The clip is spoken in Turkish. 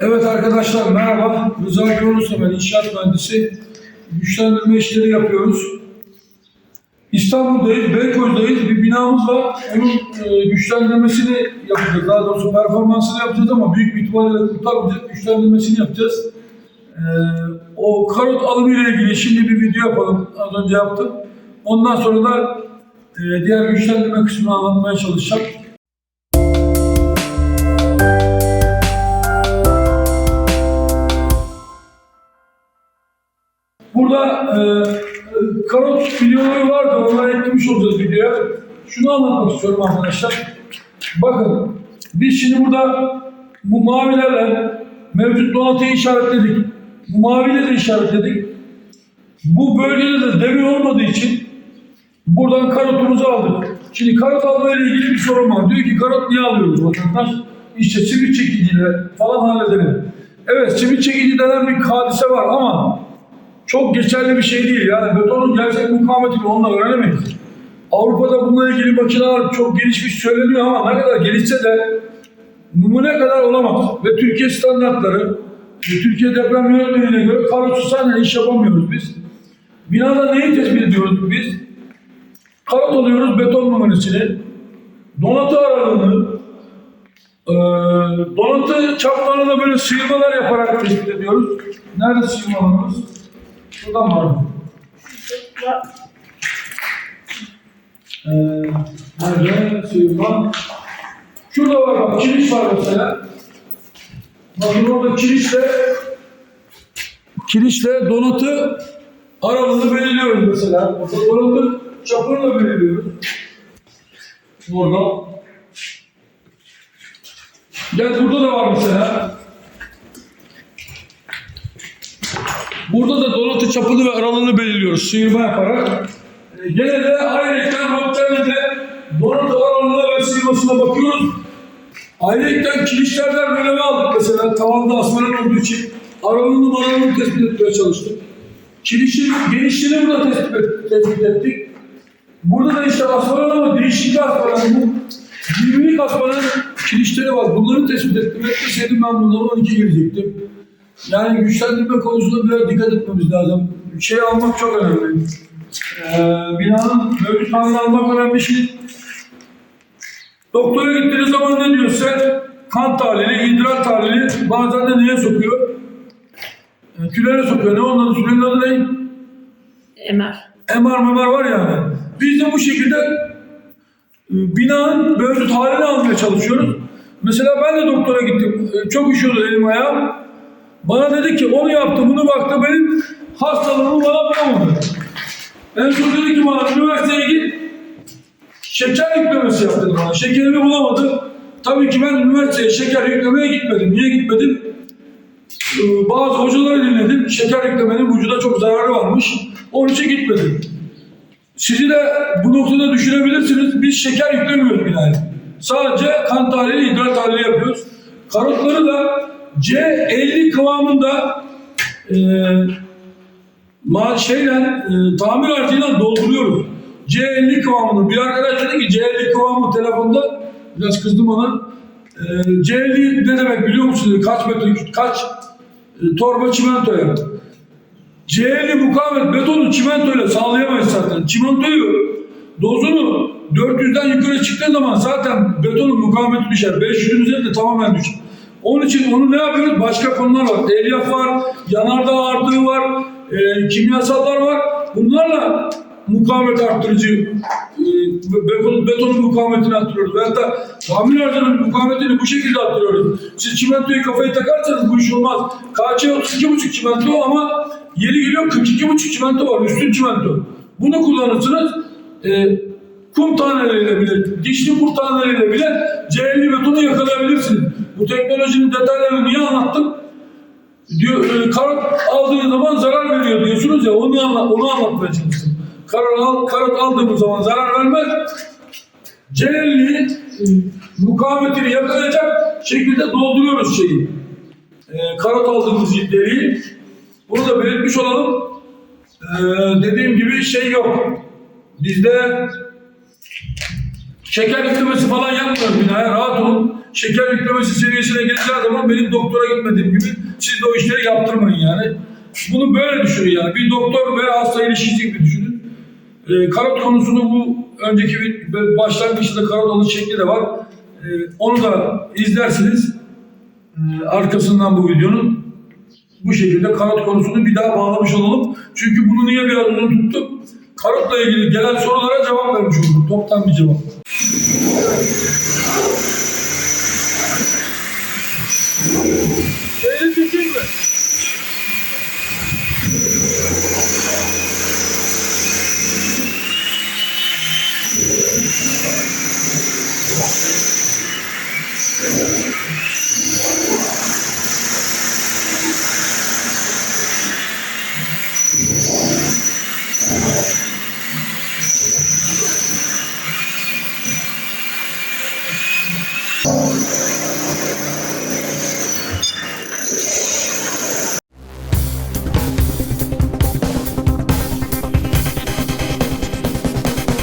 Evet arkadaşlar merhaba. Rıza Görünüz ben inşaat mühendisi. Güçlendirme işleri yapıyoruz. İstanbul'dayız, Beykoz'dayız. Bir binamız var. Onun e, güçlendirmesini yapacağız. Daha doğrusu performansını yapacağız ama büyük bir ihtimalle kurtarmayacak. Güçlendirmesini yapacağız. E, o karot alımı ile ilgili şimdi bir video yapalım. Az önce yaptım. Ondan sonra da e, diğer güçlendirme kısmını anlatmaya çalışacağım. Burada e, karot videoları vardı, onları eklemiş olacağız videoya. Şunu anlatmak istiyorum arkadaşlar. Bakın, biz şimdi burada bu mavilerle mevcut donatıyı işaretledik. Bu maviyle de işaretledik. Bu bölgede de demir olmadığı için buradan karotumuzu aldık. Şimdi karot alma ilgili bir sorun var. Diyor ki karot niye alıyoruz vatandaş? İşte simit çekiciyle falan halledelim. Evet simit çekici denen bir hadise var ama çok geçerli bir şey değil. Yani betonun gerçek mukavemetini onunla öğrenemeyiz. Avrupa'da bununla ilgili makineler çok gelişmiş söyleniyor ama ne kadar gelişse de numune kadar olamaz. Ve Türkiye standartları, Türkiye deprem yönetmeliğine göre karotsuz sahne iş yapamıyoruz biz. Binada neyi tespit ediyoruz biz? Karot alıyoruz beton numarasını, donatı aralığını, eee donatı çaplarına böyle sıyırmalar yaparak tespit ediyoruz. Nerede sıyırmalarımız? Şuradan var mı? Ee, nerede? Sıyırma. Şurada var bak, kiriş var mesela. Bakın orada kirişle kirişle donatı aralığını belirliyoruz mesela. Burada donatı çapını da belirliyoruz. Orada. Gel burada da var mesela. Burada da donatı çapını ve aralığını belirliyoruz sıyırma yaparak. E, gene de ayrıca noktalarında donatı aralığına ve sıyırmasına bakıyoruz. Ayrıca kirişlerden bölümü aldık mesela tavanda asmanın olduğu için aralığını maralığını tespit etmeye çalıştık. Kirişin genişliğini burada tespit, tespit ettik. Burada da işte asmanın ama değişik asmanın bu 20'lik asmanın kirişleri var. Bunları tespit ettim. Etmeseydim ben bunları 12 girecektim. Yani güçlendirme konusunda biraz dikkat etmemiz lazım. Şey almak çok önemli. Ee, binanın mevcut halini almak önemli şey. Doktora gittiğiniz zaman ne diyor size? Kan tahlili, idrar tahlili bazen de neye sokuyor? E, tülere sokuyor. Ne onların tülerin adı ne? MR. MR MR var yani. Biz de bu şekilde e, binanın mevcut halini almaya çalışıyoruz. Mesela ben de doktora gittim. E, Çok üşüyordu elim ayağım. Bana dedi ki onu yaptı bunu baktı benim hastalığımı bana bulamadı. En son dedi ki bana üniversiteye git şeker yüklemesi yap bana. Şekerimi bulamadı. Tabii ki ben üniversiteye şeker yüklemeye gitmedim. Niye gitmedim? Ee, bazı hocaları dinledim. Şeker yüklemenin vücuda çok zararı varmış. Onun için gitmedim. Sizi de bu noktada düşünebilirsiniz. Biz şeker yüklemiyoruz binaya. Sadece kan tahlili, idrar tahlili yapıyoruz. Karotları da C50 kıvamında e, ma şeyle e, tamir harcıyla dolduruyoruz. C50 kıvamında. Bir arkadaş dedi ki C50 kıvamı telefonda biraz kızdım ona. E, C50 ne demek biliyor musunuz? Kaç metre, kaç e, torba çimento yaptı. C50 mukavemet betonu çimentoyla sağlayamayız zaten. Çimentoyu dozunu 400'den yukarı çıktığı zaman zaten betonun mukavemeti düşer. 500'ün üzerinde tamamen düşer. Onun için onu ne yapıyoruz? Başka konular var. Elyaf var, yanardağ artığı var, e, kimyasallar var. Bunlarla mukavemet arttırıcı e, beton, betonun mukavemetini arttırıyoruz. Veyahut da tamir harcının mukavemetini bu şekilde arttırıyoruz. Siz çimentoyu kafayı takarsanız bu iş olmaz. KC 32,5 çimento ama yeri geliyor 42,5 çimento var. Üstün çimento. Bunu kullanırsınız. E, kum taneleriyle bile, dişli kum taneleriyle bile C50 betonu yakalayabilirsiniz. Bu teknolojinin detaylarını niye anlattım? Diyor, e, karot aldığınız zaman zarar veriyor diyorsunuz ya onu, anla, onu anlatmaya çalıştım. Karot, al, karot aldığımız zaman zarar vermez. C50 e, mukavemetini yakalayacak şekilde dolduruyoruz şeyi. E, karot aldığımız deriyi. Bunu da belirtmiş olalım. E, dediğim gibi şey yok. Bizde şeker yüklemesi falan yapmıyoruz binaya rahat olun. Şeker yüklemesi seviyesine geleceği zaman benim doktora gitmediğim gibi siz de o işleri yaptırmayın yani. Bunu böyle düşünün yani. Bir doktor ve hasta ilişkisi gibi düşünün. E, karot konusunu bu önceki bir başlangıçta karot alış şekli de var. E, onu da izlersiniz. E, arkasından bu videonun bu şekilde karot konusunu bir daha bağlamış olalım. Çünkü bunu niye biraz uzun tuttum? Karotla ilgili gelen sorulara cevap vermiş oldum. Toptan bir cevap. Ladies and gentlemen, Oh,